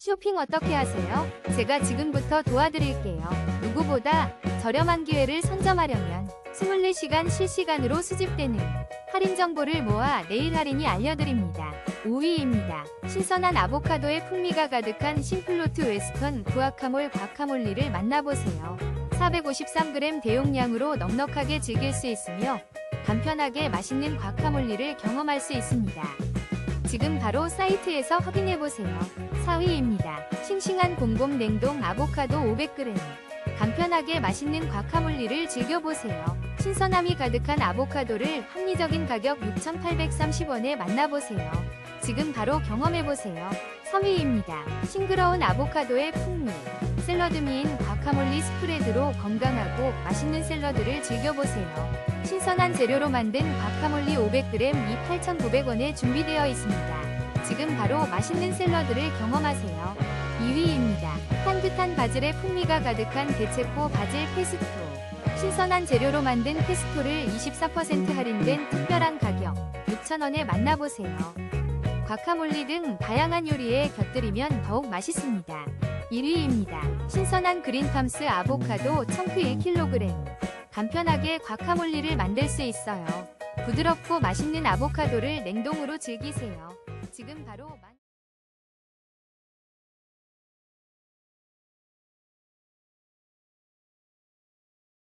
쇼핑 어떻게 하세요? 제가 지금부터 도와드릴게요. 누구보다 저렴한 기회를 선점하려면 24시간 실시간으로 수집되는 할인 정보를 모아 내일 할인이 알려드립니다. 5위입니다. 신선한 아보카도의 풍미가 가득한 심플로트 웨스턴 구아카몰 과카몰리를 만나보세요. 453g 대용량으로 넉넉하게 즐길 수 있으며 간편하게 맛있는 과카몰리를 경험할 수 있습니다. 지금 바로 사이트에서 확인해보세요. 4위입니다. 싱싱한 곰곰 냉동 아보카도 500g. 간편하게 맛있는 과카몰리를 즐겨보세요. 신선함이 가득한 아보카도를 합리적인 가격 6,830원에 만나보세요. 지금 바로 경험해보세요. 3위입니다. 싱그러운 아보카도의 풍미. 샐러드미인 과카몰리 스프레드로 건강하고 맛있는 샐러드를 즐겨보세요. 신선한 재료로 만든 과카몰리 500g 이 8,900원에 준비되어 있습니다. 지금 바로 맛있는 샐러드를 경험하세요. 2위입니다. 향긋한 바질의 풍미가 가득한 대체포 바질 페스토. 신선한 재료로 만든 페스토를 24% 할인된 특별한 가격 6,000원에 만나보세요. 과카몰리 등 다양한 요리에 곁들이면 더욱 맛있습니다. 1위입니다. 신선한 그린팜스 아보카도 청크 1kg. 간편하게 과카몰리를 만들 수 있어요. 부드럽고 맛있는 아보카도를 냉동으로 즐기세요. 지금 바로 만...